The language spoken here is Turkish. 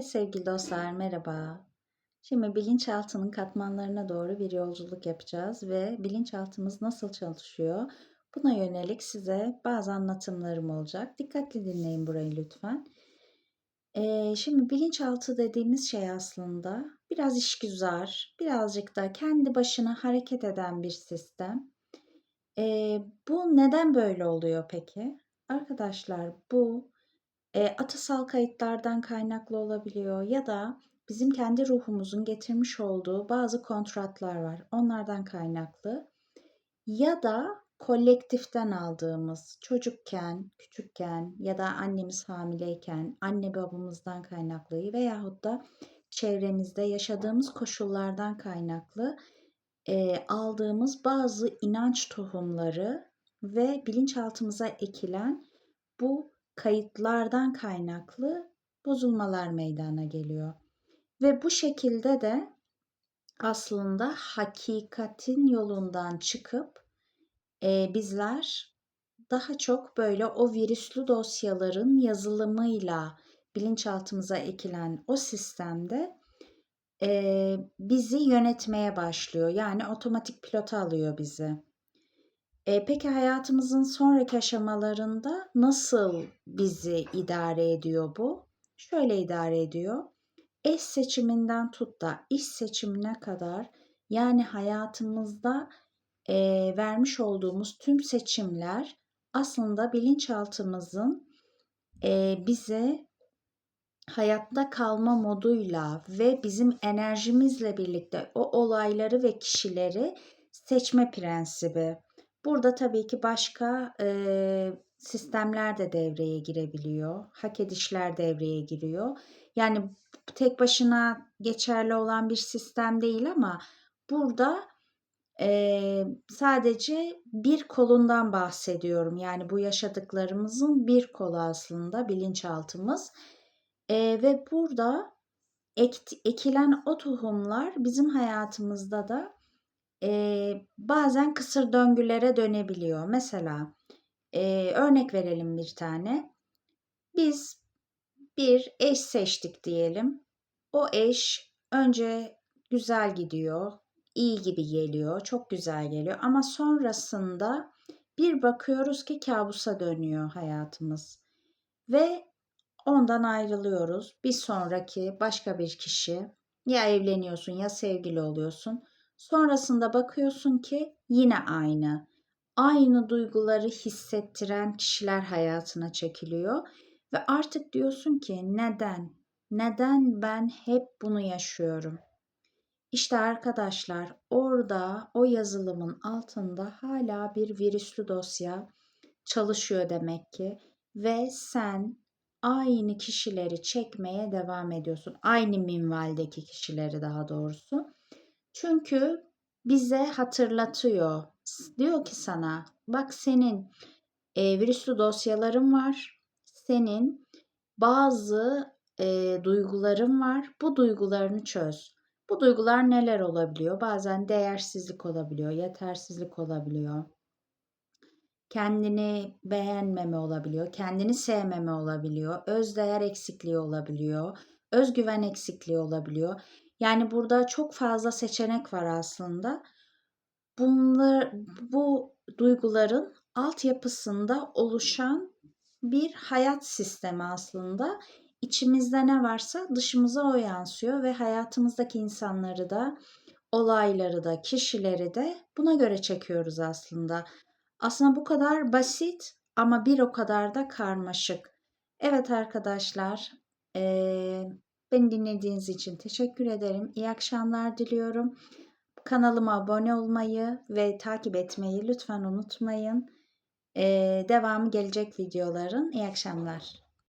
Evet sevgili dostlar merhaba. Şimdi bilinçaltının katmanlarına doğru bir yolculuk yapacağız ve bilinçaltımız nasıl çalışıyor? Buna yönelik size bazı anlatımlarım olacak. Dikkatli dinleyin burayı lütfen. Ee, şimdi bilinçaltı dediğimiz şey aslında biraz işgüzar, birazcık da kendi başına hareket eden bir sistem. Ee, bu neden böyle oluyor peki? Arkadaşlar bu e, atasal kayıtlardan kaynaklı olabiliyor ya da bizim kendi ruhumuzun getirmiş olduğu bazı kontratlar var. Onlardan kaynaklı. Ya da kolektiften aldığımız çocukken, küçükken ya da annemiz hamileyken anne babamızdan kaynaklı veyahut da çevremizde yaşadığımız koşullardan kaynaklı e, aldığımız bazı inanç tohumları ve bilinçaltımıza ekilen bu kayıtlardan kaynaklı bozulmalar meydana geliyor. Ve bu şekilde de aslında hakikatin yolundan çıkıp e, bizler daha çok böyle o virüslü dosyaların yazılımıyla bilinçaltımıza ekilen o sistemde e, bizi yönetmeye başlıyor. Yani otomatik pilota alıyor bizi. E, peki hayatımızın sonraki aşamalarında nasıl bizi idare ediyor bu? Şöyle idare ediyor. Eş seçiminden tut da iş seçimine kadar yani hayatımızda e, vermiş olduğumuz tüm seçimler aslında bilinçaltımızın e, bize hayatta kalma moduyla ve bizim enerjimizle birlikte o olayları ve kişileri seçme prensibi. Burada tabii ki başka e, sistemler de devreye girebiliyor. Hak edişler devreye giriyor. Yani tek başına geçerli olan bir sistem değil ama burada e, sadece bir kolundan bahsediyorum. Yani bu yaşadıklarımızın bir kolu aslında bilinçaltımız. E, ve burada ek, ekilen o tohumlar bizim hayatımızda da e, bazen kısır döngülere dönebiliyor. Mesela e, örnek verelim bir tane. Biz bir eş seçtik diyelim. O eş önce güzel gidiyor, iyi gibi geliyor, çok güzel geliyor ama sonrasında bir bakıyoruz ki kabusa dönüyor hayatımız. Ve ondan ayrılıyoruz. Bir sonraki başka bir kişi ya evleniyorsun ya sevgili oluyorsun. Sonrasında bakıyorsun ki yine aynı. Aynı duyguları hissettiren kişiler hayatına çekiliyor ve artık diyorsun ki neden? Neden ben hep bunu yaşıyorum? İşte arkadaşlar orada o yazılımın altında hala bir virüslü dosya çalışıyor demek ki ve sen aynı kişileri çekmeye devam ediyorsun. Aynı minvaldeki kişileri daha doğrusu. Çünkü bize hatırlatıyor. Diyor ki sana bak senin e, virüslü dosyaların var. Senin bazı e, duyguların var. Bu duygularını çöz. Bu duygular neler olabiliyor? Bazen değersizlik olabiliyor, yetersizlik olabiliyor. Kendini beğenmeme olabiliyor, kendini sevmeme olabiliyor, özdeğer eksikliği olabiliyor, özgüven eksikliği olabiliyor. Yani burada çok fazla seçenek var aslında. Bunlar bu duyguların altyapısında oluşan bir hayat sistemi aslında. İçimizde ne varsa dışımıza o yansıyor ve hayatımızdaki insanları da, olayları da, kişileri de buna göre çekiyoruz aslında. Aslında bu kadar basit ama bir o kadar da karmaşık. Evet arkadaşlar, ee, Beni dinlediğiniz için teşekkür ederim. İyi akşamlar diliyorum. Kanalıma abone olmayı ve takip etmeyi lütfen unutmayın. Ee, devamı gelecek videoların. İyi akşamlar.